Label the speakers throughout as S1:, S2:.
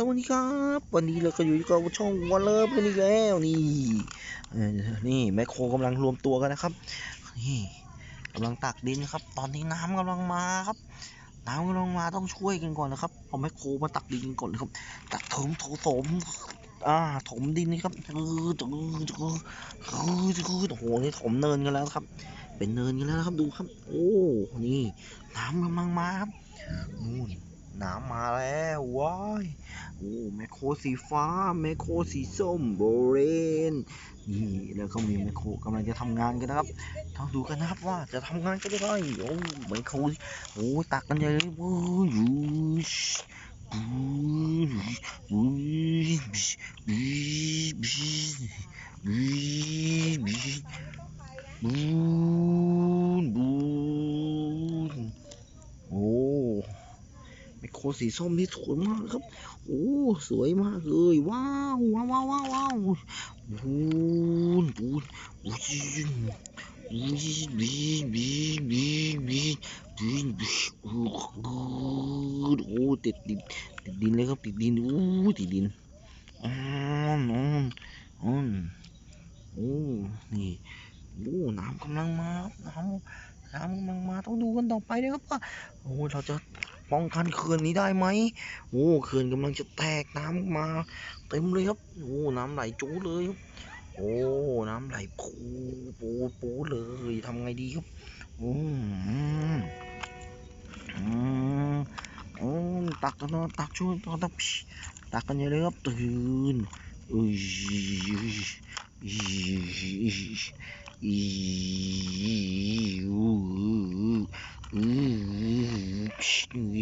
S1: สวัสดีครับ วันนี้เราก็อยู่กับช่องวันเลิฟกันอีกแล้วนี่นี่แมคโครกำลังรวมตัวกันนะครับนี่กำลังตักดินครับ ตอนนี้น้ำกำลังมาครับน้ำกำลังมาต้องช่วยกันก่อนนะครับเอาแมคโครมาตักดินก่อนเลยครับ ตักถมถถมอ่าถมดินนี่ครับจืดจืดจืดจืดจืดโอ้โหนี่ถมเนินกันแล้วครับ เป็นเนินกันแล้วครับดูครับ โอ้นี่ น้ำกำลังมาครับนู่นน้ำมาแล้วว้าย โอ้แมคโครสีฟ้าแมคโครสีส้มโบเรนนี่แล้วก็มีแมคโครกำลังจะทำงานกันนะครับต้องดูกันนะครับว่าจะทำงานกันได้ไหมโอ้แมคโครโอ้ตักกันใหญ่เลยโอ้ยูชบู โคสีส้มที่สวยมากครับ โอ้สวยมากเลยว้าวว้าวว้าวว้าวว้าวบูนบูนบูนบีบีบีบีบีบีบีโอ้โอ้ติดดินติดดินเลยครับติดดินโอ้ติดดินอ๋อนอ๋อนอ๋อนโอ้นี่โอ้น้ำกำลังมาน้ำน้ำกำลังมาต้องดูกันต่อไปนะครับว่าโอ้เราจะ ป้องกันเขื่อนนี้ได้ไหมโอ้เขื่อนกำลังจะแตกน้ำมา เต็มเลยครับโอ้น้ำไหลจู๋เลยครับโอ้น้ำไหลปูปูปูเลยทำไงดีครับอืมอืมอืมตักกันนะตักช่วยตักตักตักกันเยอะเลยครับตื่นอุ้ยอีอีอู้อือ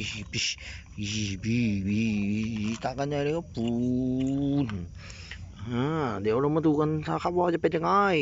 S1: 20 22 20ต่างกันใหญ่เลยครัปูนอ่าเดี๋ยวเรามาดูกันนะครับว่าจะเป็นยังไง